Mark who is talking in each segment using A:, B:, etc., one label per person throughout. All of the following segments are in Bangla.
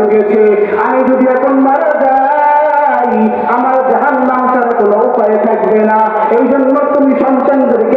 A: ঢুকেছে আমি যদি এখন মারা যাই, আমার জাহান নাম ছাড়া কোনো উপায় থাকবে না। এই জন্য তুমি সন্তানদেরকে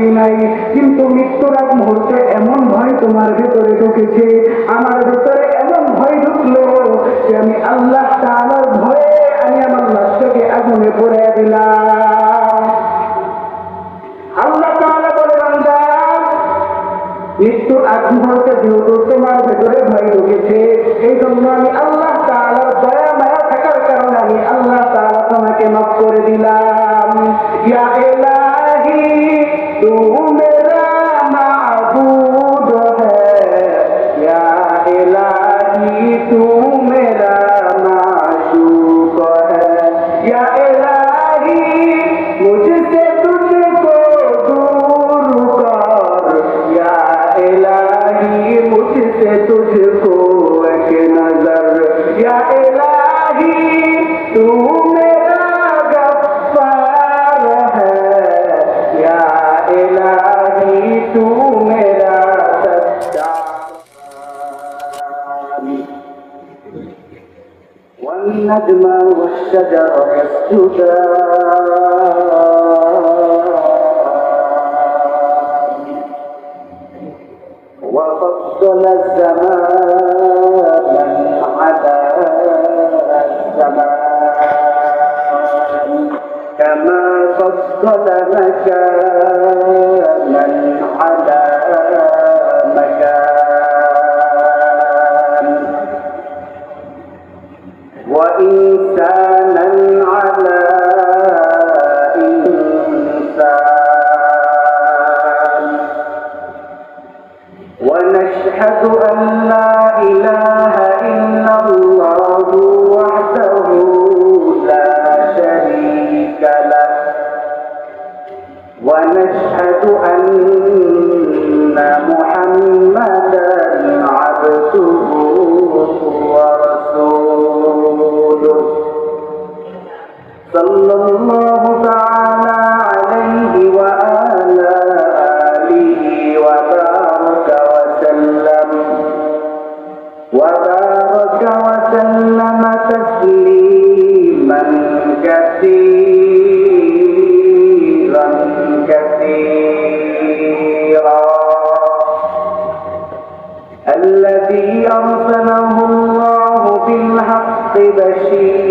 A: করি নাই, কিন্তু মৃত্যুর এক মুহূর্তে এমন ভয় তোমার ভেতরে ঢুকেছে, আমার ভেতরে এমন ভয় ঢুকলো যে আমি আল্লাহ আমার ভয়ে আমি আমার লাশটাকে আগুনে পড়ে দিলাম। আল্লাহ তালা বলে, বান্দা, মৃত্যুর মুহূর্তে যেহেতু তোমার ভেতরে ভয় ঢুকেছে এই জন্য আমি আল্লাহ তালার দয়া, মায়া থাকার কারণে আমি আল্লাহ তালা তোমাকে মাফ করে দিলাম। ইয়া two أرسله الله بالحق بشير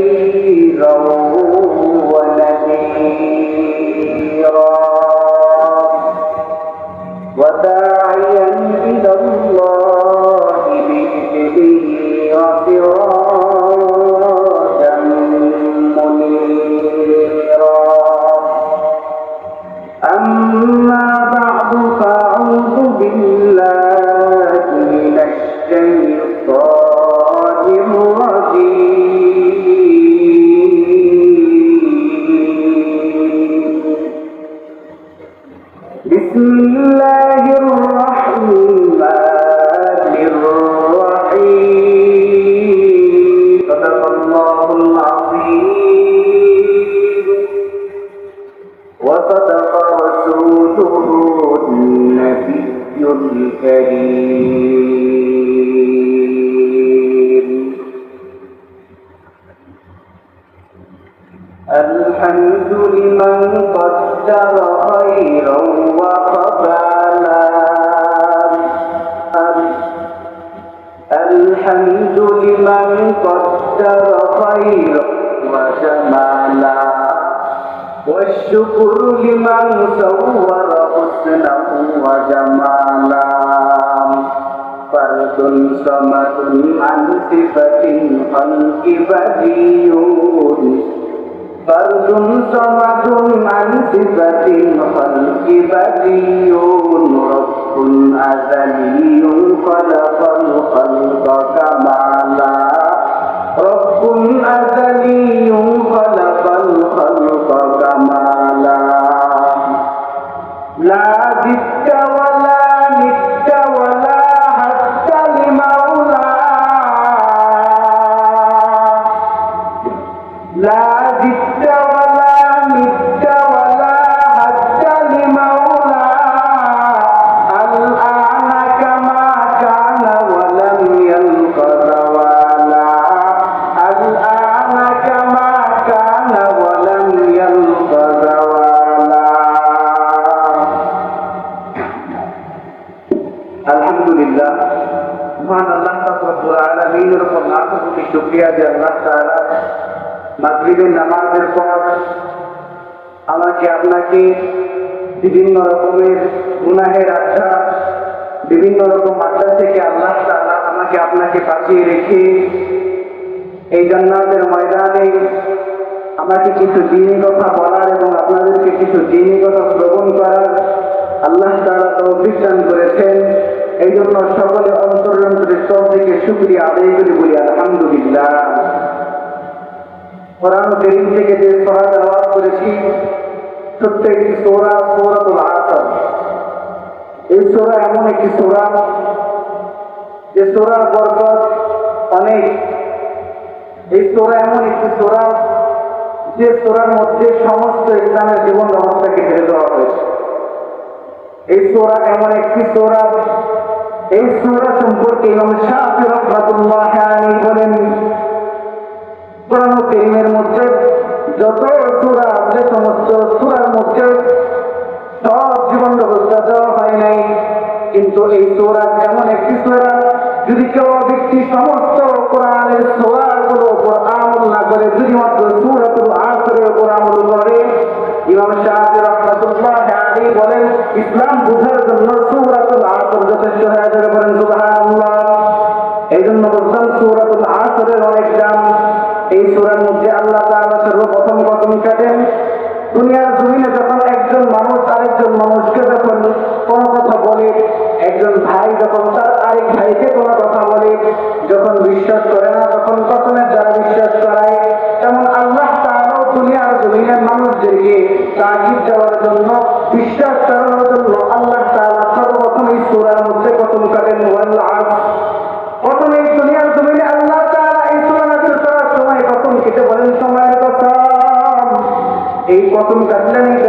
A: فرد صمد عن صفة خلق بديون فرد صمد عن صفة خلق بديون رب أزلي خلق الخلق كمالا رب أزلي خلق الخلق আপনাকে বিভিন্ন রকমের গুনাহের আড্ডা বিভিন্ন রকম আড্ডা থেকে আল্লাহ তাআলা আমাকে আপনাকে বাঁচিয়ে রেখে এই জান্নাতের ময়দানে আমাকে কিছু দিনী কথা বলার এবং আপনাদেরকে কিছু দিনী কথা শ্রবণ করার আল্লাহ তারা তৌফিক দান করেছেন। এই জন্য সকলে অন্তরন্তরের স্তর থেকে শুক্রিয়া আদায় করে বলি, আলহামদুলিল্লাহ। কোরআন করিম থেকে যে সোরা তেলাওয়াত করেছি প্রত্যেকটি সোরা সৌরাতুল আসর এই সোরা এমন একটি সোরা, যে সোরার বরকত অনেক। এই সোরা এমন একটি সোরা, যে সোরার মধ্যে সমস্ত ইসলামের জীবন ব্যবস্থাকে ফেলে দেওয়া হয়েছে। এই সোরা এমন একটি সোরা, এই সোরা সম্পর্কে ইমাম শাহি রহমাতুল্লাহ বলেন, কোরআন কারীমের মধ্যে যত সূরা আছে, সমস্ত সূরার মধ্যে সব জীবন ব্যবস্থা দেওয়া হয় নাই। কিন্তু এই সূরা এমন একটি সূরা, যদি কেউ ব্যক্তি সমস্ত কোরআনের সূরাগুলো উপর আমল না করে যদি মাত্র সূরাতুল আসরের উপর আমল করে ইমাম শাহি রহমাতুল্লাহ বলেন, ইসলাম বুঝার জন্য সূরাতুল আসর যথেষ্ট হয়ে যাবে বলেন, সুবহানাল্লাহ। এই জন্য বলতাম সূরাতুল আসরের অনেক দাম এই সূরার কসম কাটেন দুনিয়ার জমিনে যখন একজন মানুষ আরেকজন মানুষকে যখন কোনো কথা বলে, একজন ভাই যখন তার আরেক ভাইকে কোনো কথা বলে, যখন বিশ্বাস করে না, তখন কসমের দ্বারা বিশ্বাস করায়, তেমন আল্লাহ তাআলাও দুনিয়ার জমিনের মানুষদেরকে তাগিদ দেওয়ার জন্য, বিশ্বাস করানোর জন্য আল্লাহ তাআলা সর্বপ্রথম এই সূরার মধ্যে কসম কাটেন এই কসম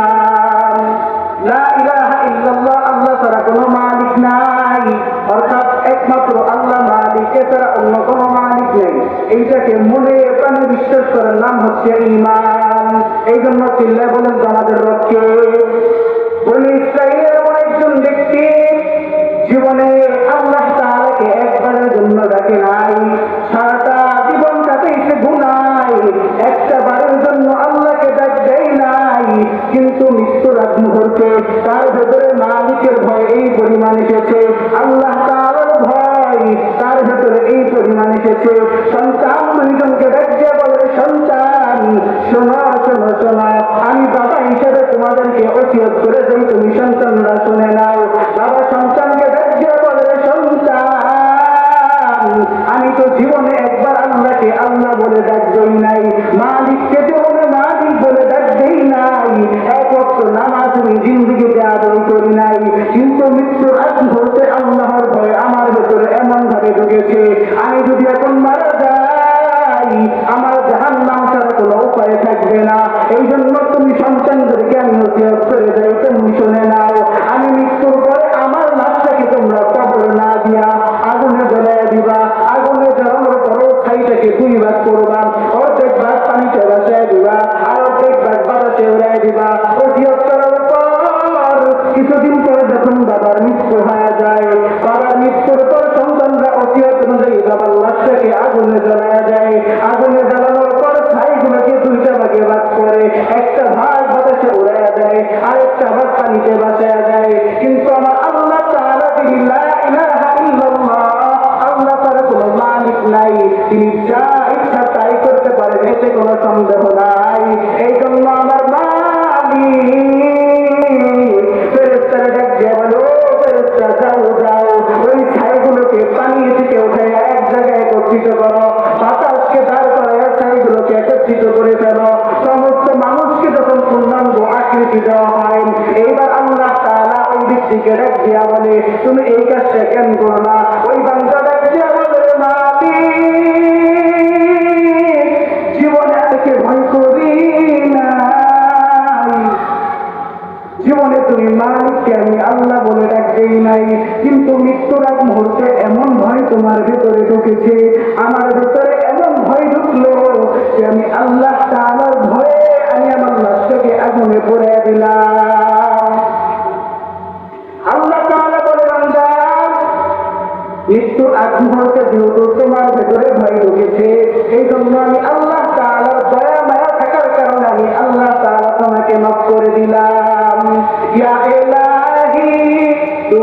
A: এইটাকে মনে প্রাণে বিশ্বাস করার নাম হচ্ছে ইমান এই জন্য চিল্লায় বলেন আমাদের রক্ষে। বলে এমন একজন ব্যক্তি জীবনে আল্লাহ তাআলাকে একবারের জন্য ডাকে নাই। সারাটা জীবন কাটাইছে গুনাই একটা বারের জন্য আল্লাহকে ডাক দেয় নাই। কিন্তু মৃত্যুর আগ মুহূর্তে তার ভেতরে মালিকের ভয় এই পরিমাণ এসেছে। আল্লাহ তার ভেতরে এই পরিমাণ এসেছে সন্তান দুইজনকে ডাক viva দেওয়া হয়। এইবার আল্লাহ তাআলা ওই ব্যক্তিকে বলে, তুমি এই করো না? ওই বলে জীবনে তুমি মালিককে আমি আল্লাহ বলে নাই। কিন্তু মৃত্যুর আগ মুহূর্তে এমন ভয় তোমার ভেতরে ঢুকেছে। আমার ভেতরে এমন ভয় ঢুকলো যে আমি আল্লাহ ভয়ে আমি আমার লাশটাকে আগুনে পড়ে দিলাম আল্লাহ যেহেতু তোমার ভেতরে ভয় ঢুকেছে এই জন্য আমি আল্লাহ তাআলার দয়া, মায়া থাকার কারণে আমি আল্লাহ তাআলা তোমাকে মাফ করে দিলাম। ইয়া এলাহি তু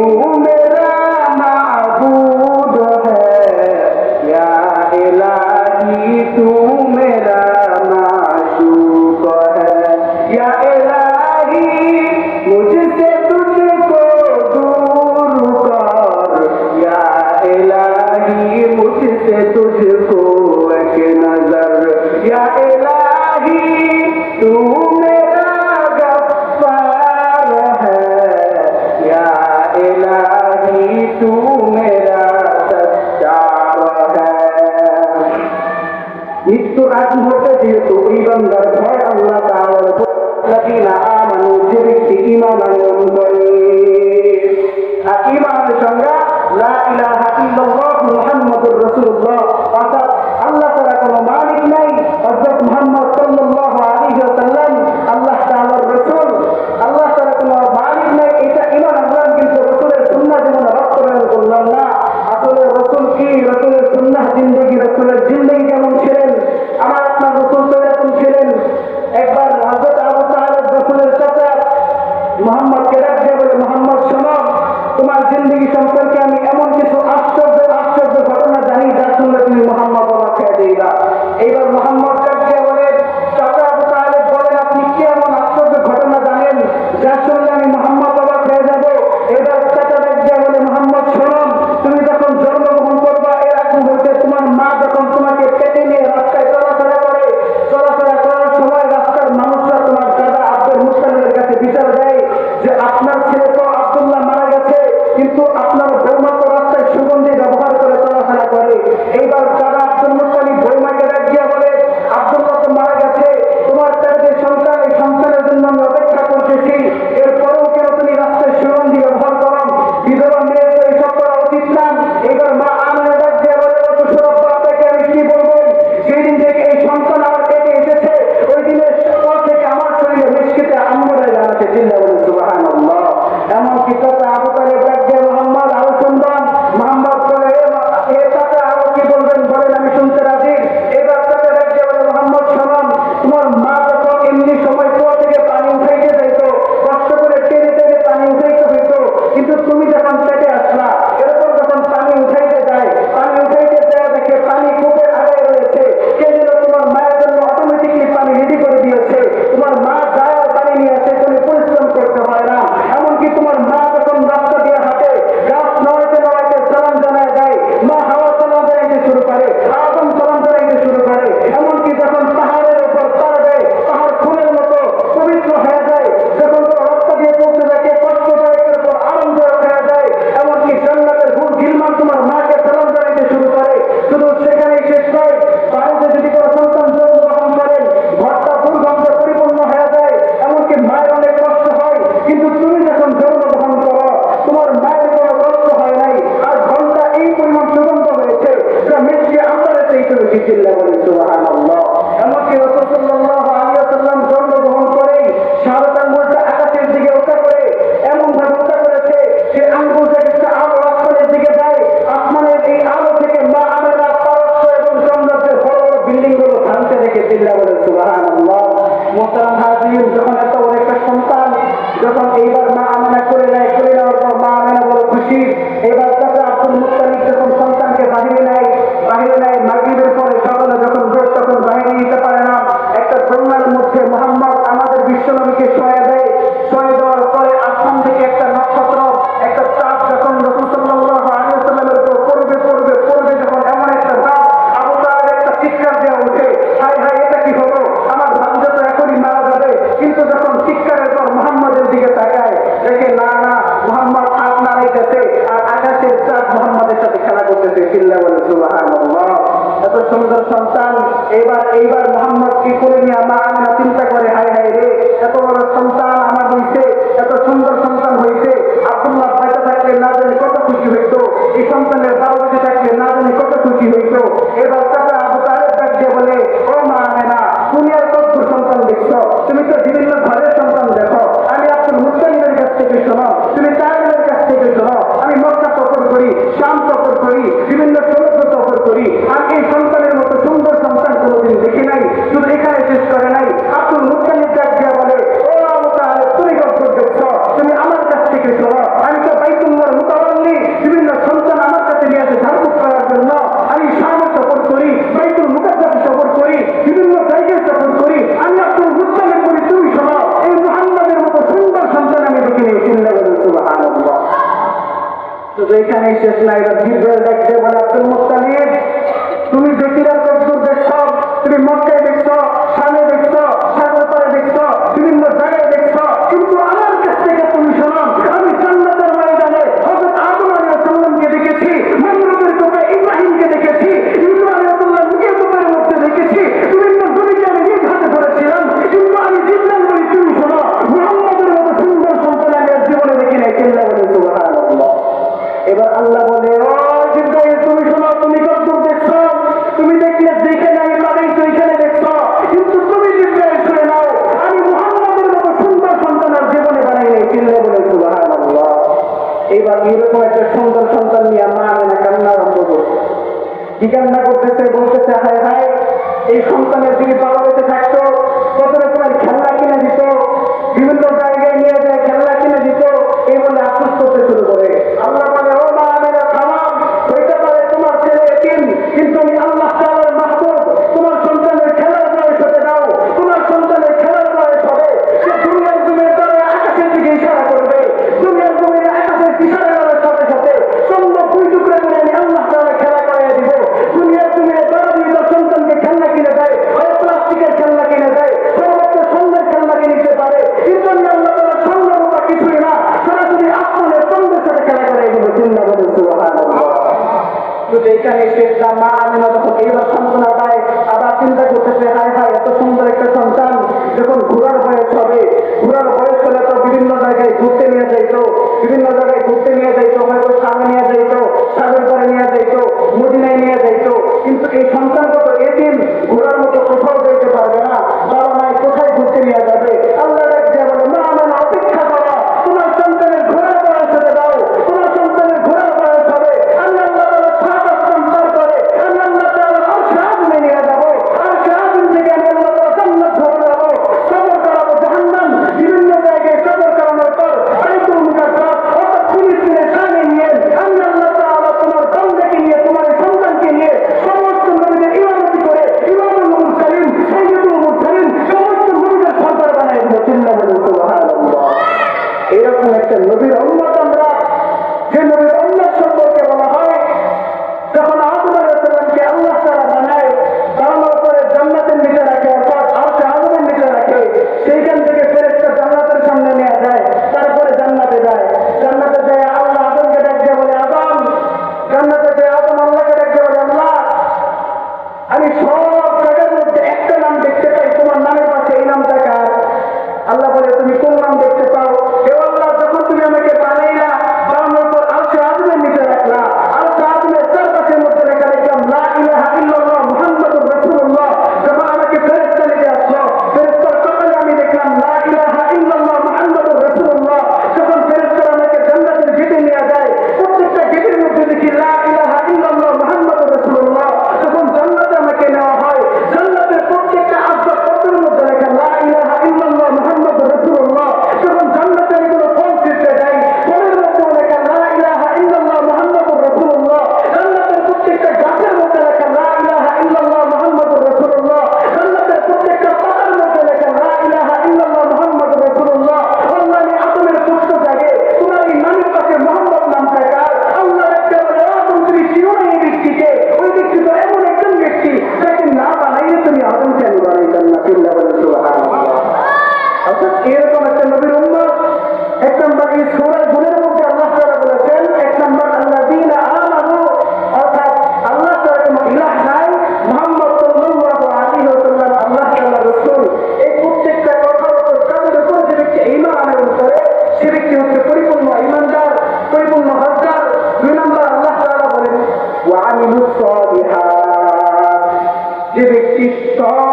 A: Stop.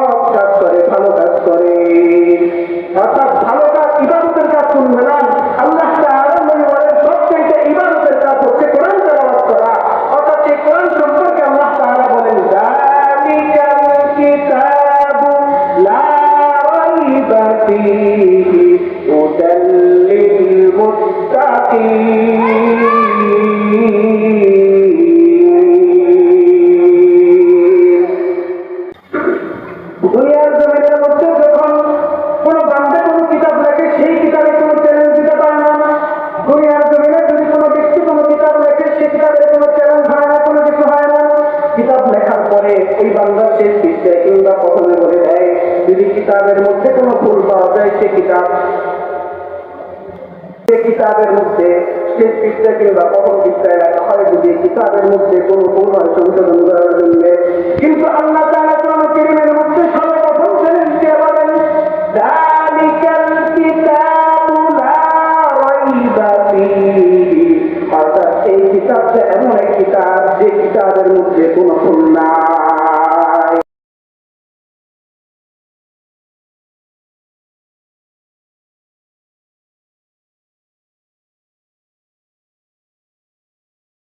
A: কিতাবের মধ্যে সেই পৃষ্ঠাকে বা কখন পৃষ্ঠায় রাখা হয় যদি কিতাবের মধ্যে কোন পুনরায় সংশোধন করার জন্য। কিন্তু আল্লাহ তারা কোন কিরিমের মধ্যে সর্বপ্রথম চ্যালেঞ্জ কে বলেন অর্থাৎ এই কিতাবটা এমন এক কিতাব, যে কিতাবের মধ্যে